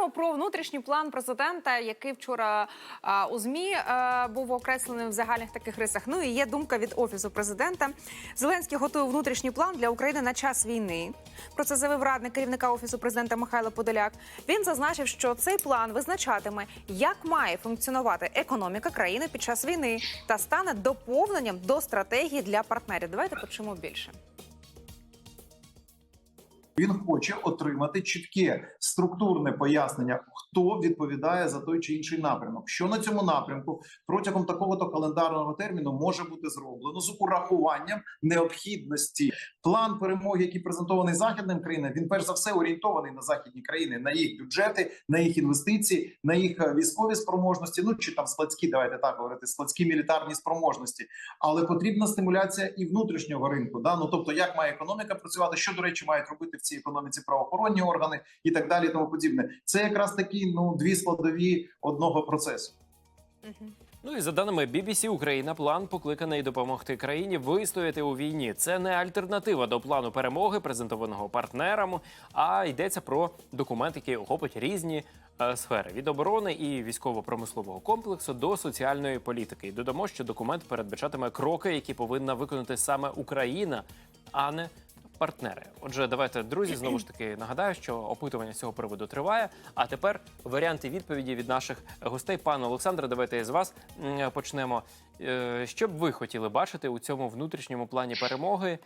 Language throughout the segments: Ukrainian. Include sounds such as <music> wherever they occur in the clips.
Говоримо про внутрішній план президента, який вчора а, у змі а, був окреслений в загальних таких рисах. Ну і є думка від офісу президента. Зеленський готує внутрішній план для України на час війни. Про це заявив радник керівника офісу президента Михайло Подоляк. Він зазначив, що цей план визначатиме, як має функціонувати економіка країни під час війни та стане доповненням до стратегії для партнерів. Давайте почуємо більше. Він хоче отримати чітке структурне пояснення, хто відповідає за той чи інший напрямок. Що на цьому напрямку протягом такого-то календарного терміну може бути зроблено з урахуванням необхідності. План перемоги, який презентований західним країнам, він перш за все орієнтований на західні країни, на їх бюджети, на їх інвестиції, на їх е, військові спроможності. Ну чи там складські, давайте так говорити, складські мілітарні спроможності. Але потрібна стимуляція і внутрішнього ринку. Да? Ну тобто, як має економіка працювати, що до речі, мають робити в цій економіці правоохоронні органи і так далі. і Тому подібне. Це якраз такі ну дві складові одного процесу. Ну і за даними BBC Україна, план покликаний допомогти країні вистояти у війні. Це не альтернатива до плану перемоги, презентованого партнерам, а йдеться про документ, який охопить різні е, сфери від оборони і військово-промислового комплексу до соціальної політики. І додамо, що документ передбачатиме кроки, які повинна виконати саме Україна, а не партнери. Отже, давайте, друзі, знову ж таки нагадаю, що опитування з цього приводу триває. А тепер варіанти відповіді від наших гостей. Пане Олександре, давайте з вас почнемо. Е, Що б ви хотіли бачити у цьому внутрішньому плані перемоги е,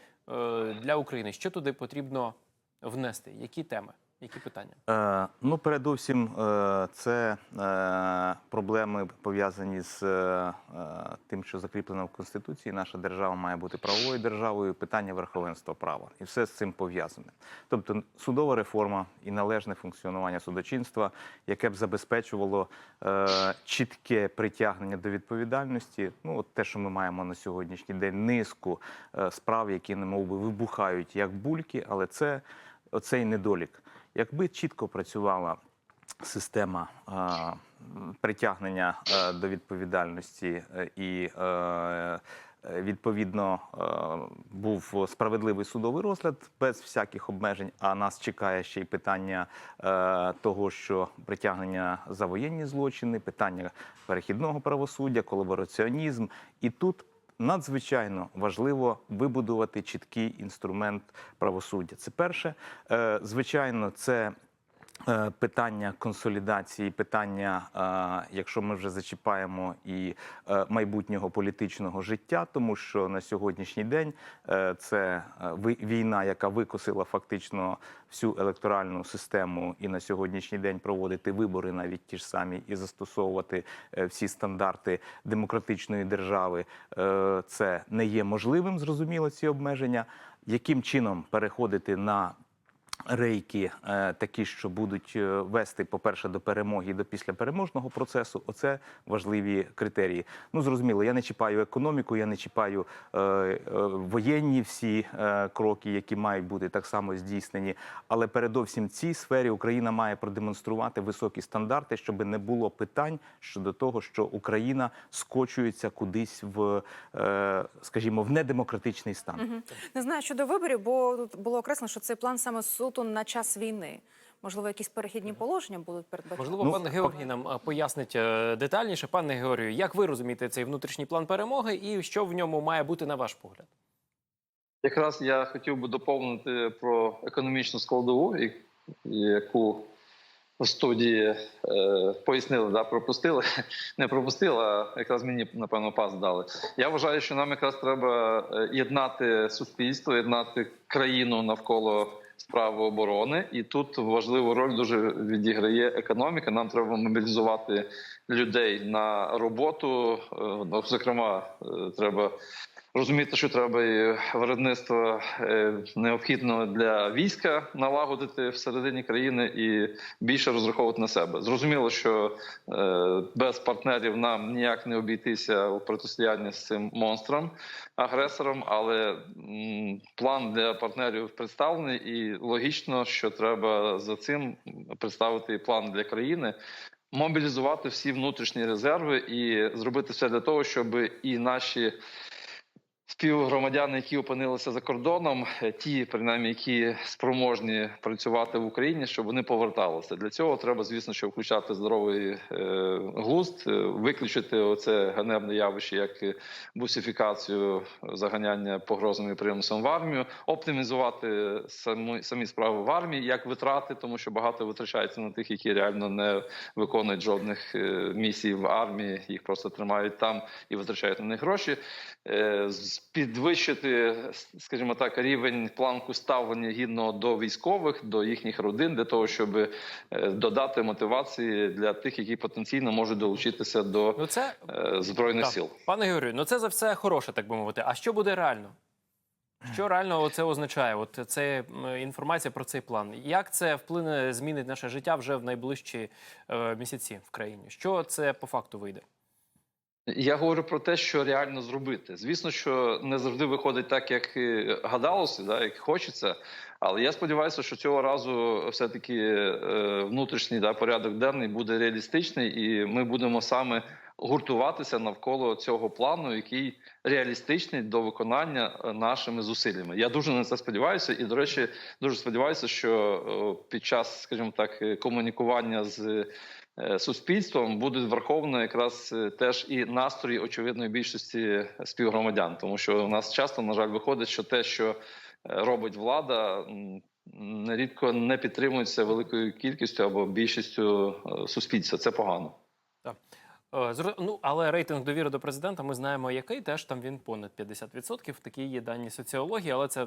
для України? Що туди потрібно внести? Які теми, які питання? Е, ну, передусім, е, це е, проблеми пов'язані з е, тим, що закріплено в Конституції. Наша держава має бути правовою державою. Питання верховенства права, і все з цим пов'язане. Тобто, судова реформа і належне функціонування судочинства, яке б забезпечувало е, чітке притягнення до відповідальності. Ну, от те, що ми маємо на сьогоднішній день, низку е, справ, які немов би вибухають як бульки, але це оцей недолік. Якби чітко працювала система притягнення е, до відповідальності е, і е, е, відповідно е, був справедливий судовий розгляд без всяких обмежень. А нас чекає ще й питання е, того, що притягнення за воєнні злочини, питання перехідного правосуддя, колабораціонізм, і тут надзвичайно важливо вибудувати чіткий інструмент правосуддя. Це перше. Е, Звичайно, це. Е, Питання консолідації, питання, е, якщо ми вже зачіпаємо і е, майбутнього політичного життя, тому що на сьогоднішній день це війна, яка викосила фактично всю електоральну систему, і на сьогоднішній день проводити вибори навіть ті ж самі і застосовувати всі стандарти демократичної держави. Це не є можливим, зрозуміло, ці обмеження. Яким чином переходити на рейки е, такі, що будуть е, вести, по-перше, до перемоги і до післяпереможного процесу. Оце важливі критерії. Ну зрозуміло, я не чіпаю економіку, я не чіпаю е, воєнні всі кроки, які мають бути так само здійснені. Але передовсім цій сфері Україна має продемонструвати високі стандарти, щоб не було питань щодо того, що Україна скочується кудись в, скажімо, в недемократичний стан. Не знаю щодо виборів, бо тут було окреслено, що цей план саме суто на час війни. Можливо, якісь перехідні положення будуть передбачені. Можливо, Ну, пан Георгій нам пояснить е, детальніше. Пане Георгію, як ви розумієте цей внутрішній план перемоги, і що в ньому має бути на ваш погляд? Якраз я хотів би доповнити про економічну складову, і- яку в студії е, пояснили, да, пропустили. <laughs> Не пропустили, а якраз мені, напевно, пас дали. Я вважаю, що нам якраз треба е, єднати суспільство, єднати країну навколо справи оборони. І тут важливу роль дуже відіграє економіка. Нам треба мобілізувати людей на роботу. Е, ну, Зокрема, е, треба розуміти, що треба і виробництво е, необхідно для війська налагодити всередині країни і більше розраховувати на себе. Зрозуміло, що е, без партнерів нам ніяк не обійтися у протистоянні з цим монстром, агресором, але план для партнерів представлений, і логічно, що треба за цим представити план для країни. Мобілізувати всі внутрішні резерви і зробити все для того, щоб і наші співгромадяни, які опинилися за кордоном, е, ті, принаймні, які спроможні працювати в Україні, щоб вони поверталися. Для цього треба, звісно, що включати здоровий е, глузд, е, виключити оце ганебне явище, як бусифікацію, заганяння погрозами примусом в армію, оптимізувати самі, самі справи в армії, як витрати, тому що багато витрачається на тих, які реально не виконують жодних місій в армії, їх просто тримають там і витрачають на них гроші. З- Підвищити, скажімо так, рівень планку ставлення гідного до військових, до їхніх родин, для того, щоб е, додати мотивації для тих, які потенційно можуть долучитися до Ну це е, збройних так. сил. пане Георгію, ну це за все хороше, так би мовити. А що буде реально? Що <clears throat> реально це означає? От це інформація про цей план. Як це вплине, змінить наше життя вже в найближчі е, місяці в країні? Що це по факту вийде? Я говорю про те, що реально зробити. Звісно, що не завжди виходить так, як гадалося, да, як хочеться. Але я сподіваюся, що цього разу все-таки е, внутрішній да, порядок денний буде реалістичний, і ми будемо саме гуртуватися навколо цього плану, який реалістичний до виконання е, нашими зусиллями. Я дуже на це сподіваюся, і до речі, дуже сподіваюся, що е, під час, скажімо так, комунікування з суспільством будуть враховано якраз е, теж і настрої очевидної більшості співгромадян, тому що у нас часто на жаль виходить, що те, що е, робить влада. Нерідко не підтримується великою кількістю або більшістю е, суспільства. Це погано. Е, зро- Ну, але рейтинг довіри до президента ми знаємо, який теж там він понад 50%. Такі є дані соціології, але це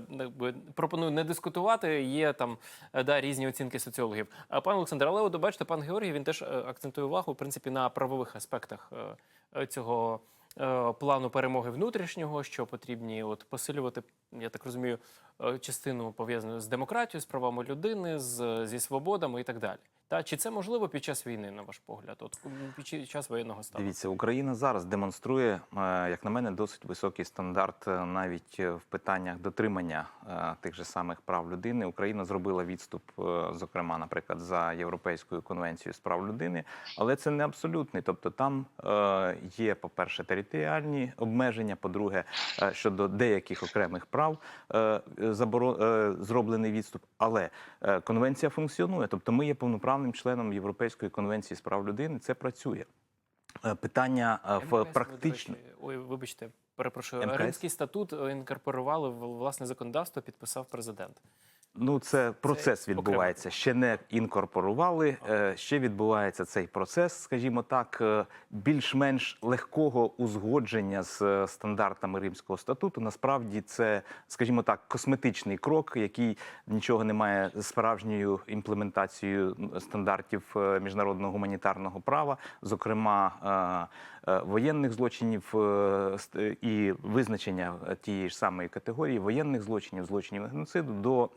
пропоную не дискутувати. Є там е, да, різні оцінки соціологів. А пан Олександр, але от бачите, пан Георгій він теж е, акцентує увагу в принципі на правових аспектах е, е, цього. е, Плану перемоги внутрішнього, що потрібні от посилювати, я так розумію, е, частину пов'язану з демократією, з правами людини, з, зі свободами і так далі. Та чи це можливо під час війни, на ваш погляд? От під час воєнного стану? Дивіться, Україна зараз демонструє, е, як на мене, досить високий стандарт е, навіть е, в питаннях дотримання тих же самих прав людини. Україна зробила відступ, зокрема, наприклад, за Європейською конвенцією з прав людини, але це не абсолютний. Тобто там є, по-перше, територіальні обмеження, по-друге, щодо деяких окремих прав заборо- зроблений відступ. Але конвенція функціонує. Тобто, ми є повноправним членом Європейської конвенції з прав людини. Це працює. Е, Питання е, в практично. Ой, вибачте, перепрошую. Римський статут інкорпорували в власне законодавство, підписав президент. Ну, це процес окремо. відбувається. Ще не інкорпорували. е, Ще відбувається цей процес, скажімо так, е, більш-менш легкого узгодження з е, стандартами Римського статуту. Насправді це, скажімо так, косметичний крок, який нічого не має з справжньою імплементацією стандартів міжнародного гуманітарного права, зокрема воєнних злочинів і визначення тієї ж самої категорії воєнних злочинів, злочинів геноциду до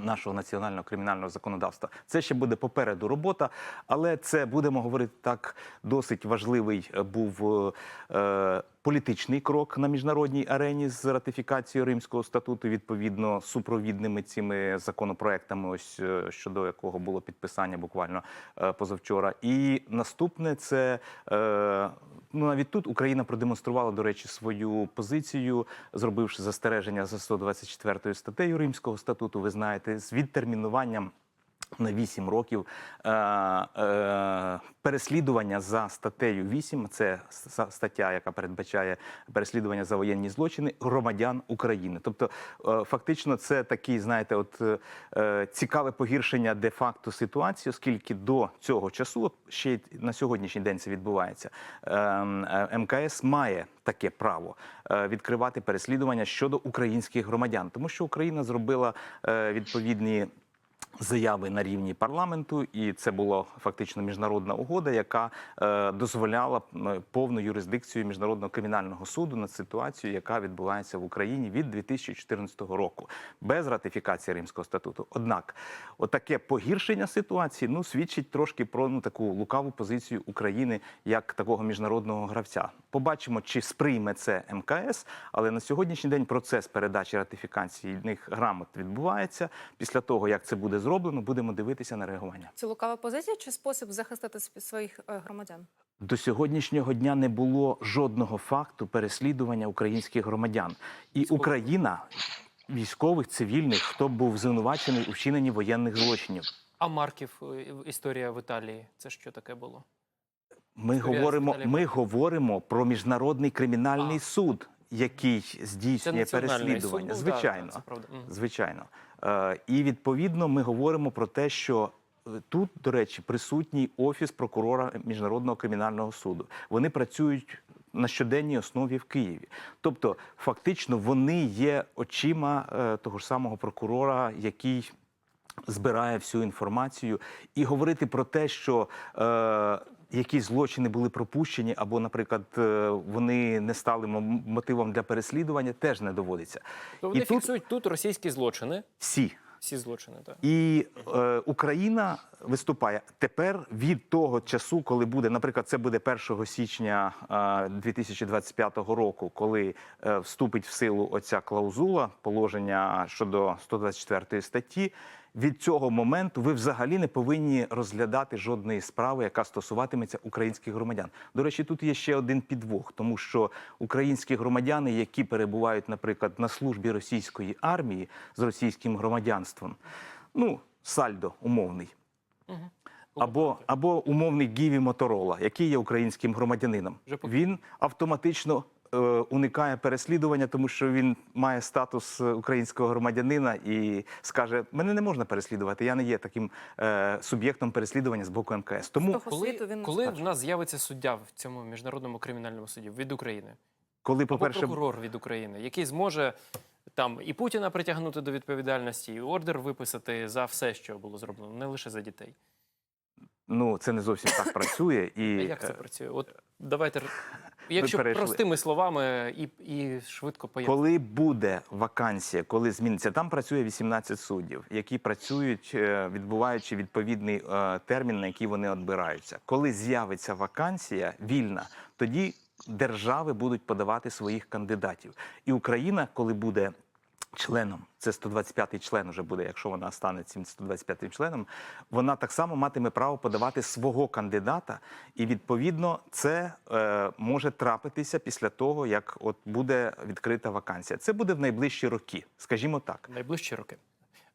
нашого національного кримінального законодавства. Це ще буде попереду робота, але це будемо говорити так. Досить важливий е, був е, е, політичний крок на міжнародній арені з ратифікацією Римського статуту, відповідно супровідними цими законопроектами, ось е, щодо якого було підписання буквально е, позавчора. І наступне це. Е, Ну, навіть тут Україна продемонструвала, до речі, свою позицію, зробивши застереження за 124 статтею Римського статуту. Ви знаєте, з відтермінуванням на 8 років е, е, переслідування за статтею 8, це стаття, яка передбачає переслідування за воєнні злочини громадян України. Тобто, е, фактично, це такий, знаєте, от е, е, цікаве погіршення де-факто ситуації, оскільки до цього часу, от ще й на сьогоднішній день це відбувається. е, е, МКС має таке право е, відкривати переслідування щодо українських громадян, тому що Україна зробила е, відповідні. Заяви на рівні парламенту, і це була фактично міжнародна угода, яка е, дозволяла повну юрисдикцію міжнародного кримінального суду над ситуацією, яка відбувається в Україні від 2014 року, без ратифікації Римського статуту. Однак, отаке погіршення ситуації ну свідчить трошки про ну таку лукаву позицію України як такого міжнародного гравця. Побачимо, чи сприйме це МКС, але на сьогоднішній день процес передачі ратифікаційних грамот відбувається. Після того як це буде буде зроблено, будемо дивитися на реагування. Це лукава позиція чи спосіб захистити своїх е, громадян? До сьогоднішнього дня не було жодного факту переслідування українських громадян, і Україна військових, цивільних, хто був звинувачений у вчиненні воєнних злочинів. А Марків е, історія в Італії. Це що таке було? Ми Історія говоримо, ми говоримо про міжнародний кримінальний А. суд, який здійснює переслідування. суд був, да, Звичайно, Е, і відповідно ми говоримо про те, що е, тут, до речі, присутній офіс прокурора міжнародного кримінального суду. Вони працюють. На щоденній основі в Києві, тобто фактично вони є очима е, того ж самого прокурора, який збирає всю інформацію, і говорити про те, що якісь злочини були пропущені, або, наприклад, е, вони не стали мотивом для переслідування, теж не доводиться. То вони і тут фіксують тут російські злочини, всі. всі злочини. Так. І е, Україна виступає тепер від того часу, коли буде, наприклад, це буде 1 січня е, 2025 року, коли е, вступить в силу оця клаузула положення щодо 124 статті. Від цього моменту ви взагалі не повинні розглядати жодної справи, яка стосуватиметься українських громадян. До речі, тут є ще один підвох, тому що українські громадяни, які перебувають, наприклад, на службі російської армії з російським громадянством, ну сальдо умовний. Або, або умовний Гіві Моторола, який є українським громадянином, він автоматично уникає переслідування, тому що він має статус е, українського громадянина і скаже: мене не можна переслідувати. Я не є таким е, суб'єктом переслідування з боку МКС. Тому Коли, він коли в нас з'явиться суддя в цьому міжнародному кримінальному суді від України, коли, по-перше, прокурор від України, який зможе там і Путіна притягнути до відповідальності, і ордер виписати за все, що було зроблено, не лише за дітей. ну це не зовсім так працює, А і як це е, працює? От давайте, якщо перейшли. простими словами і, і швидко пояснити. Коли буде вакансія, коли зміниться, там працює 18 суддів, які працюють, е, відбуваючи відповідний е, термін, на який вони відбираються. Коли з'явиться вакансія вільна, тоді держави будуть подавати своїх кандидатів. І Україна, коли буде членом, це 125-й член вже буде, якщо вона стане цим 125-м членом, вона так само матиме право подавати свого кандидата, і відповідно це е, може трапитися після того, як от буде відкрита вакансія. Це буде в найближчі роки, скажімо так. Найближчі роки.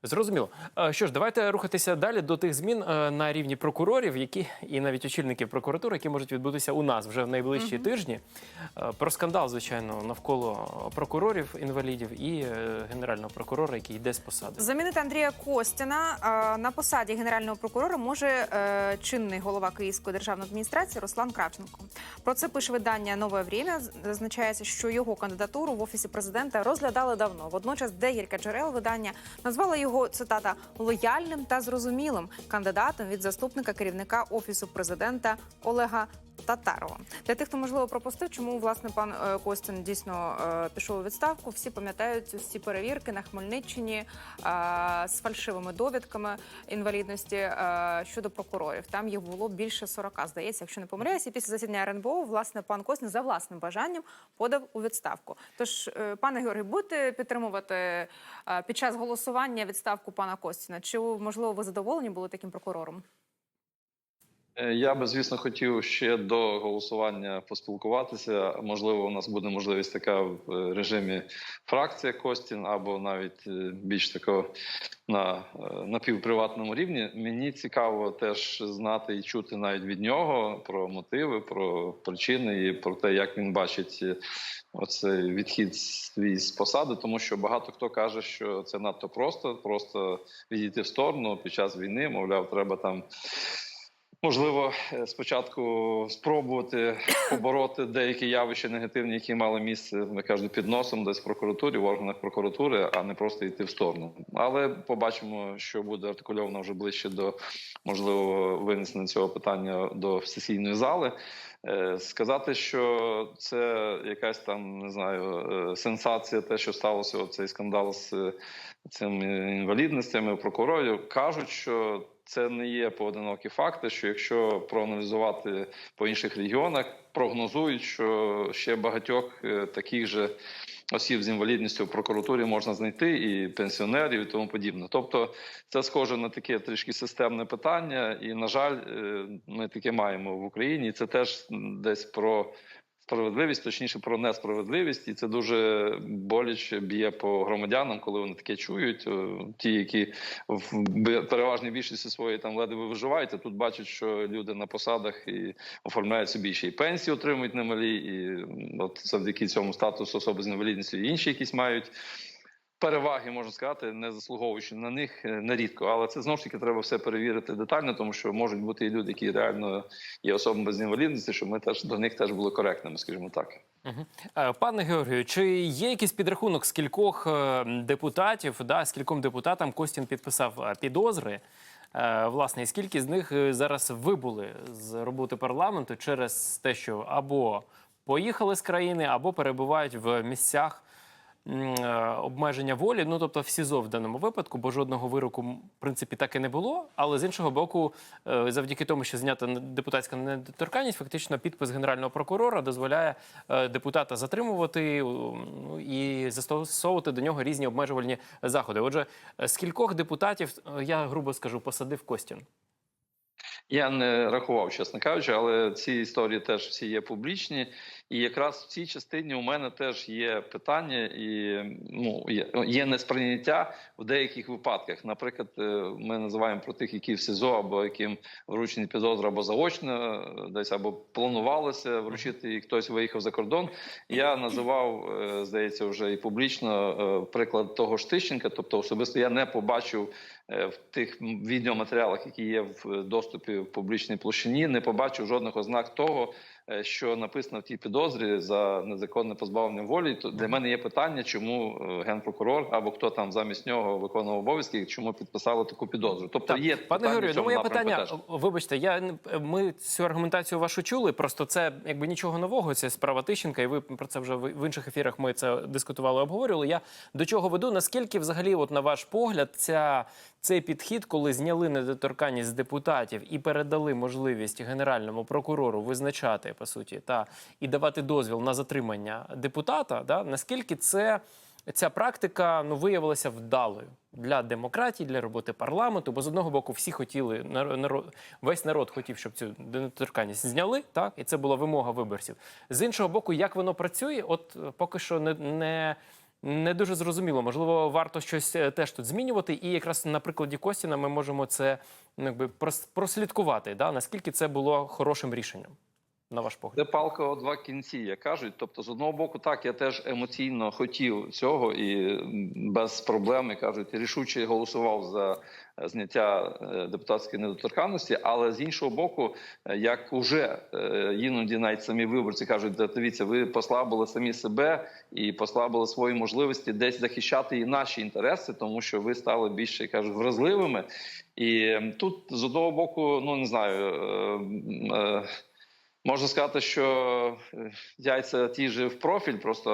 Зрозуміло. Е, Що ж, давайте рухатися далі до тих змін е, на рівні прокурорів, які і навіть очільників прокуратури, які можуть відбутися у нас вже в найближчі тижні. Е, Про скандал, звичайно, навколо прокурорів інвалідів і генерального прокурора, який йде з посади. Замінити Андрія Костіна е, на посаді генерального прокурора може чинний голова Київської державної адміністрації Руслан Кравченко. Про це пише видання Нове Время. Зазначається, що його кандидатуру в офісі президента розглядали давно. Водночас декілька джерел видання назвали його цитата лояльним та зрозумілим кандидатом від заступника керівника офісу президента Олега. Татарова для тих, хто можливо пропустив, чому власне пан е, Костін дійсно е, пішов у відставку. Всі пам'ятають ці перевірки на Хмельниччині е, з фальшивими довідками інвалідності щодо прокурорів. Там їх було більше 40, здається, якщо не помиляюся. І після засідання РНБО власне пан Костін за власним бажанням подав у відставку. Тож, пане Георгій, будете підтримувати під час голосування відставку пана Костіна? Чи можливо ви задоволені були таким прокурором? Е, Я би, звісно, хотів ще до голосування поспілкуватися. Можливо, у нас буде можливість така в е, режимі фракція Костін, або навіть е, більш такого на напівприватному рівні. Мені цікаво теж знати і чути навіть від нього про мотиви, про причини і про те, як він бачить оцей відхід свій з посади, тому що багато хто каже, що це надто просто, просто відійти в сторону під час війни, мовляв, треба там. Можливо, е, спочатку спробувати <coughs> побороти деякі явища негативні, які мали місце, ми кажуть, під носом, десь в прокуратурі, в органах прокуратури, а не просто йти в сторону. Але побачимо, що буде артикульовано вже ближче до можливо винесення цього питання до сесійної зали. Е, Сказати, що це якась там не знаю е, сенсація, те, що сталося, цей скандал з цими інвалідностями прокурорів, кажуть, що це не є поодинокі факти. Що якщо проаналізувати по інших регіонах, прогнозують, що ще багатьох е, таких же осіб з інвалідністю в прокуратурі можна знайти, і пенсіонерів, і тому подібне. Тобто, це схоже на таке трішки системне питання, і на жаль, е, ми таке маємо в Україні. Це теж десь про. Справедливість, точніше про несправедливість, і це дуже боляче б'є по громадянам, коли вони таке чують. Е, Ті, які в переважній більшості своєї там ледве виживають, а тут бачать, що люди на посадах і оформляють собі ще й пенсії, отримують немалі, і от завдяки цьому статусу особи з інвалідністю і інші якісь мають. Переваги можна сказати, не заслуговуючи на них е, нерідко, але це знову ж таки треба все перевірити детально, тому що можуть бути і люди, які реально є особами без інвалідності, щоб ми теж до них теж були коректними, скажімо так. Е, Пане Георгію, чи є якийсь підрахунок, скількох е, депутатів, да, скільком депутатам Костін підписав підозри? Власне, і скільки з них зараз вибули з роботи парламенту через те, що або поїхали з країни, або перебувають в місцях обмеження волі, ну тобто в СІЗО в даному випадку, бо жодного вироку в принципі так і не було. Але з іншого боку, е, завдяки тому, що знята депутатська недоторканність, фактично підпис генерального прокурора дозволяє е, депутата затримувати ну, і застосовувати до нього різні обмежувальні заходи. Отже, е, скількох депутатів е, я грубо скажу посадив Костін? Я не рахував, чесно кажучи, але ці історії теж всі є публічні. І якраз в цій частині у мене теж є питання і ну є, несприйняття в деяких випадках. Наприклад, е, ми називаємо про тих, які в СІЗО або яким вручені підозри або заочно, е, десь або планувалося вручити, і хтось виїхав за кордон. Я називав, е, здається, вже і публічно приклад того ж Тищенка. Тобто, особисто я не побачив в тих відеоматеріалах, які є в доступі в публічній площині, не побачив жодних ознак того, е, що написано в тій підозрі за незаконне позбавлення волі. То для мене є питання, чому е, генпрокурор або хто там замість нього виконував обов'язки, чому підписали таку підозру. Тобто є Пане Георгію, ну моє питання. теж. Вибачте, я ми цю аргументацію вашу чули. Просто це якби нічого нового. Це справа Тищенка, і ви про це вже в в інших ефірах. Ми це дискутували, обговорювали. Я до чого веду? Наскільки взагалі, от на ваш погляд, ця цей підхід, коли зняли недоторканність з депутатів і передали можливість генеральному прокурору визначати по суті та і давати дозвіл на затримання депутата, да наскільки це ця практика ну виявилася вдалою для демократії, для роботи парламенту. Бо з одного боку всі хотіли нар- народ, весь народ хотів, щоб цю недоторканність зняли, так і це була вимога виборців. З іншого боку, як воно працює, от поки що не. не не дуже зрозуміло. Можливо, варто щось е, теж тут змінювати. І якраз на прикладі Костіна ми можемо це ну, якби прослідкувати. Да? Наскільки це було хорошим рішенням, на ваш погляд? Це палка о два кінці, як кажуть. Тобто, з одного боку, так я теж емоційно хотів цього і без проблем, як кажуть, рішуче голосував за е, зняття е, депутатської недоторканності. Але з іншого боку, е, як уже іноді навіть самі виборці кажуть, «Да, дивіться, ви послабили самі себе і послабили свої можливості десь захищати і наші інтереси, тому що ви стали більше кажуть, вразливими. І тут з одного боку, ну не знаю. е, е, Можна сказати, що е, яйця ті ж в профіль. Просто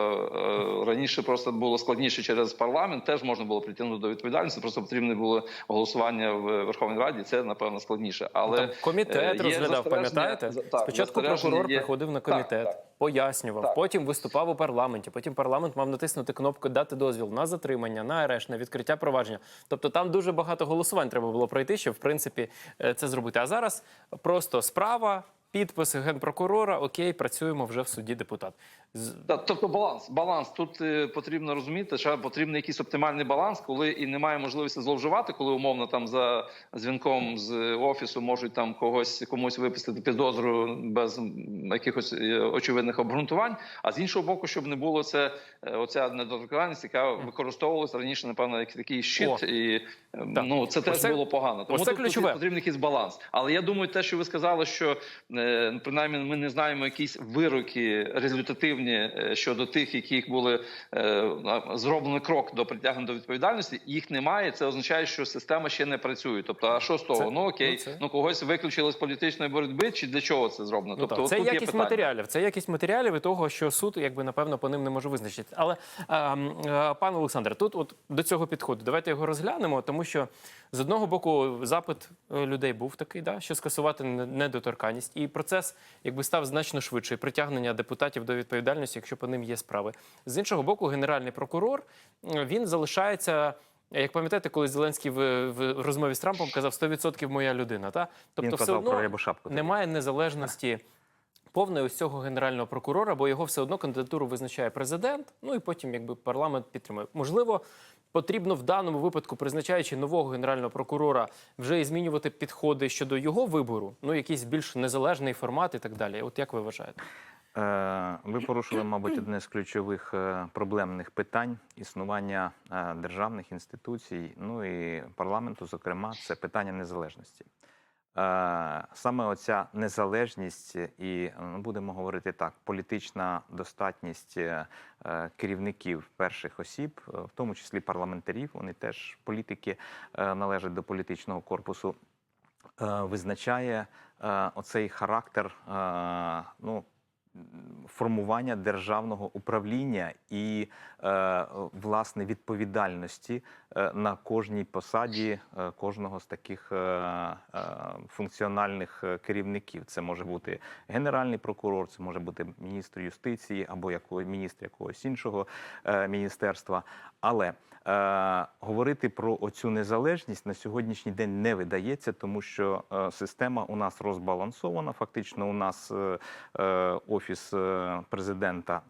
е, раніше просто було складніше через парламент. Теж можна було притягнути до відповідальності. Просто потрібне було голосування в Верховній Раді. Це напевно складніше. Але Там комітет е, розглядав, пам'ятаєте? так, Спочатку прокурор є. приходив на комітет, так. пояснював, Так. потім виступав у парламенті. Потім парламент мав натиснути кнопку дати дозвіл на затримання, на арешт, на відкриття провадження. Тобто там дуже багато голосувань треба було пройти, щоб в принципі це зробити. А зараз просто справа. Підпис генпрокурора, окей, працюємо вже в суді депутат. Тобто баланс. Баланс тут е, потрібно розуміти, що потрібен якийсь оптимальний баланс, коли і немає можливості зловживати, коли умовно там за дзвінком з офісу можуть там когось комусь виписати підозру без якихось е, очевидних обґрунтувань. А з іншого боку, щоб не було це е, оця недоторканність, яка використовувалася раніше, напевно, як такий щит, О, і е, так. ну це теж було погано. Тому оце тут, тут потрібен якийсь баланс. Але я думаю, те, що ви сказали, що е, принаймні ми не знаємо якісь вироки результативні е, щодо тих, яких були е, зроблено крок до притягнення до відповідальності. Їх немає. Це означає, що система ще не працює. Тобто, а що з того? Це- ну окей, ну, це- ну когось виключили з політичної боротьби, чи для чого це зроблено? Ну, тобто, от Це тут є якість питання. матеріалів. Це якість матеріалів і того, що суд, якби напевно, по ним не може визначити. Але е, е, пане Олександре, тут от до цього підходу. Давайте його розглянемо, тому що з одного боку запит е, людей був такий, да, що скасувати недоторканність, і процес якби став значно швидше. Притягнення депутатів до відповідальності. Відповідальності, якщо по ним є справи. З іншого боку, генеральний прокурор він залишається. Як пам'ятаєте, коли Зеленський в, в розмові з Трампом казав 100% моя людина, та Він тобто все казав про одно Рябошапку немає незалежності повної ось цього генерального прокурора, бо його все одно кандидатуру визначає президент. Ну і потім, якби парламент підтримує. Можливо, потрібно в даному випадку, призначаючи нового генерального прокурора, вже і змінювати підходи щодо його вибору, ну якийсь більш незалежний формат і так далі. От як ви вважаєте? Е, Ви порушили, мабуть, одне з ключових е, проблемних питань існування е, державних інституцій, ну і парламенту, зокрема, це питання незалежності. Саме оця незалежність і ну, будемо говорити так, політична достатність керівників перших осіб, в тому числі парламентарів, вони теж політики належать до політичного корпусу, визначає оцей характер ну, формування державного управління і е, власне відповідальності е, на кожній посаді е, кожного з таких функціональних керівників. Це може бути генеральний прокурор, це може бути міністр юстиції або якого міністр якогось іншого міністерства. Але говорити про оцю незалежність на сьогоднішній день не видається, тому що система у нас розбалансована. Фактично, у нас е, офіс е, президента.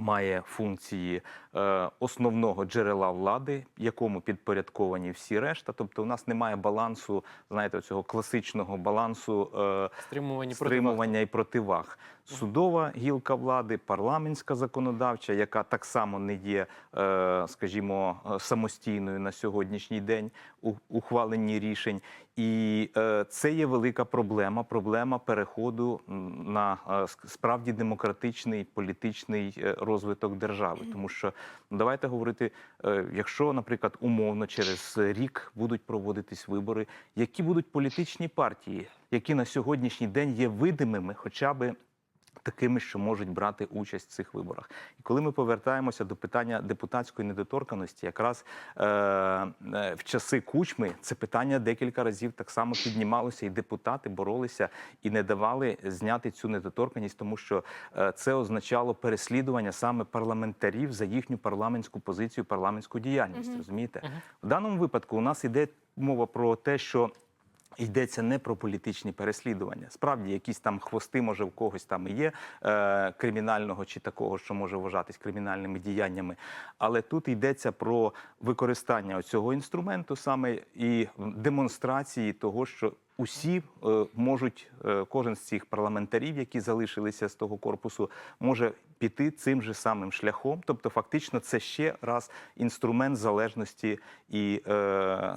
Має функції е, основного джерела влади, якому підпорядковані всі решта. Тобто, у нас немає балансу, знаєте, цього класичного балансу е, Стримувані стримування і противаг. Судова гілка влади, парламентська законодавча, яка так само не є, е, скажімо, самостійною на сьогоднішній день у ухваленні рішень. І е, це є велика проблема. Проблема переходу на е, справді демократичний політичний е, розвиток держави. Тому що ну, давайте говорити, е, якщо, наприклад, умовно через рік будуть проводитись вибори, які будуть політичні партії, які на сьогоднішній день є видимими, хоча би такими, що можуть брати участь в цих виборах. І коли ми повертаємося до питання депутатської недоторканості, якраз е, е, в часи кучми це питання декілька разів так само піднімалося, і депутати боролися і не давали зняти цю недоторканність, тому що е, це означало переслідування саме парламентарів за їхню парламентську позицію, парламентську діяльність. Розумієте, в даному випадку у нас йде мова про те, що Йдеться не про політичні переслідування. Справді, якісь там хвости, може, в когось там і є е, кримінального чи такого, що може вважатись кримінальними діяннями. Але тут йдеться про використання цього інструменту саме і демонстрації того, що усі е, можуть, е, кожен з цих парламентарів, які залишилися з того корпусу, може піти цим же самим шляхом. Тобто, фактично, це ще раз інструмент залежності і е,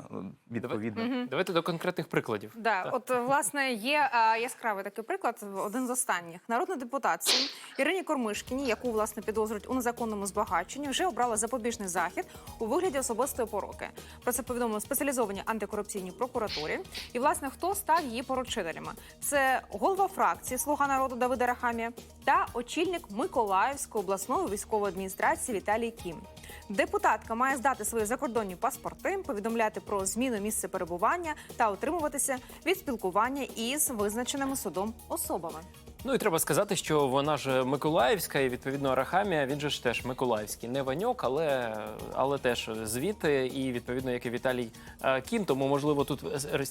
відповідно. Давайте до конкретних прикладів. Да, Так. от власне є е, яскравий такий приклад. Один з останніх народна депутатці Ірині Кормишкіні, яку власне підозрюють у незаконному збагаченні, вже обрала запобіжний захід у вигляді особистої пороки. Про це повідомили спеціалізовані антикорупційні прокуратурі. І власне хто став її поручителями? Це голова фракції Слуга народу Давида Рахамія та очільник Миколаївської обласної військової адміністрації Віталій Кім. Депутатка має здати свої закордонні паспорти, повідомляти про зміну місця перебування та утримуватися від спілкування із визначеними судом особами. Ну і треба сказати, що вона ж Миколаївська, і відповідно Арахамія, він же ж теж Миколаївський. Не Ваньок, але, але теж звідти, і відповідно, як і Віталій е, Кім. Тому, можливо, тут е,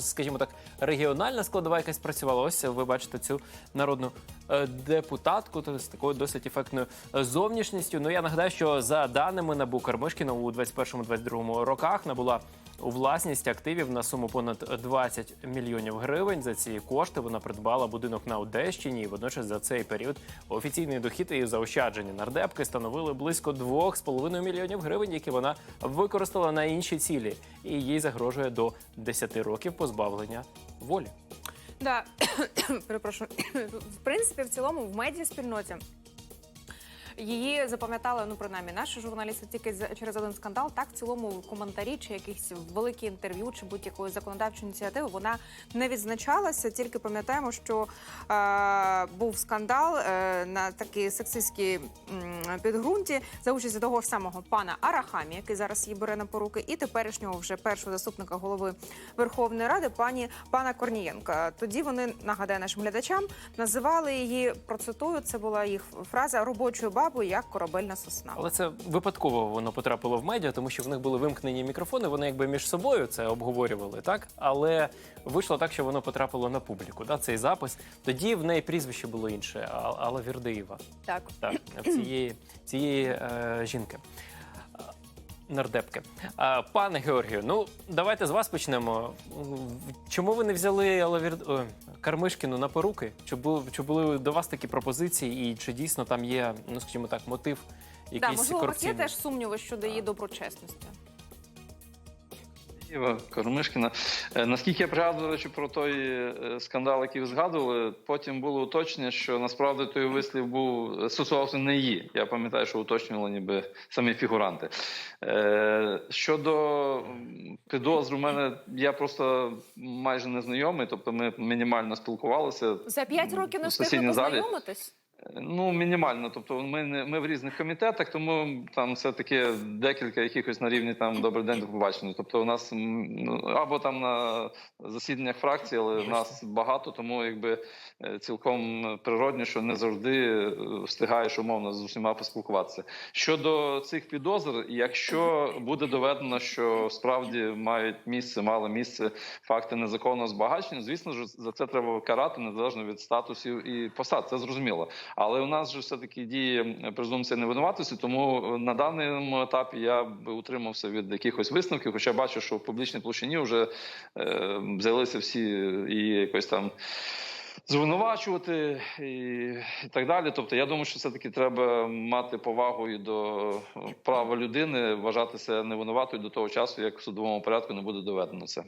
скажімо так, регіональна складова якась працювала. Ось ви бачите цю народну е, депутатку то з такою досить ефектною зовнішністю. Ну я нагадаю, що за даними НАБУ Кармишкіна у 21-22 роках набула у власність активів на суму понад 20 мільйонів гривень. За ці кошти вона придбала будинок на Одещині. І водночас за цей період офіційний дохід і заощадження нардепки становили близько 2,5 мільйонів гривень, які вона використала на інші цілі. І їй загрожує до 10 років позбавлення волі. Да, <coughs> перепрошую. <coughs> в принципі, в цілому в медіаспільноті її запам'ятали, ну принаймні наші журналісти тільки через один скандал. Так в цілому коментарі чи якісь великі інтерв'ю чи будь-якої законодавчої ініціативи вона не відзначалася. Тільки пам'ятаємо, що е, був скандал е, на такі сексистські м, підґрунті за участі того ж самого пана Арахамі, який зараз її бере на поруки, і теперішнього вже першого заступника голови Верховної Ради, пані пана Корнієнка. Тоді вони нагадаю нашим глядачам називали її процитую. Це була їх фраза робочою бабою як корабельна сосна. Але це випадково воно потрапило в медіа, тому що в них були вимкнені мікрофони. Вони якби між собою це обговорювали, так але вийшло так, що воно потрапило на публіку. Да, цей запис. Тоді в неї прізвище було інше, Алла Вірдиєва. Так. Так, цієї, цієї е, жінки. Нардепки. А, пане Георгію, ну давайте з вас почнемо. Чому ви не взяли Алавір... о, Кармишкіну на поруки? Чи були, чи були до вас такі пропозиції, і чи дійсно там є, ну скажімо так, мотив Да, якийсь можливо, у вас є корупційний? теж сумніви щодо її доброчесності. Іва Кормишкіна. Е, Наскільки я пригадую про той е, скандал, який ви згадували, потім було уточнення, що насправді той вислів був е, стосувався не її. Я пам'ятаю, що уточнювали ніби самі фігуранти. Щодо м, підозр, у мене я просто майже не знайомий, тобто ми мінімально спілкувалися. За п'ять років не встигли познайомитись. Ну, мінімально. Тобто, ми не ми в різних комітетах, тому там все таки декілька якихось на рівні там добрий день до побачення. Тобто, у нас ну, або там на засіданнях фракцій, але нас багато, тому якби е, цілком природно, що не завжди е, встигаєш умовно з усіма поспілкуватися. Щодо цих підозр, якщо буде доведено, що справді мають місце, мали місце факти незаконного збагачення, звісно ж за це треба карати незалежно від статусів і посад. Це зрозуміло. Але у нас же все таки діє презумпція невинуватості, тому на даному етапі я би утримався від якихось висновків. Хоча бачу, що в публічній площині вже е, взялися всі і якось там. Звинувачувати і, так далі. Тобто, я думаю, що все таки треба мати повагу і до права людини, вважатися невинуватою до того часу, як в судовому порядку не буде доведено це.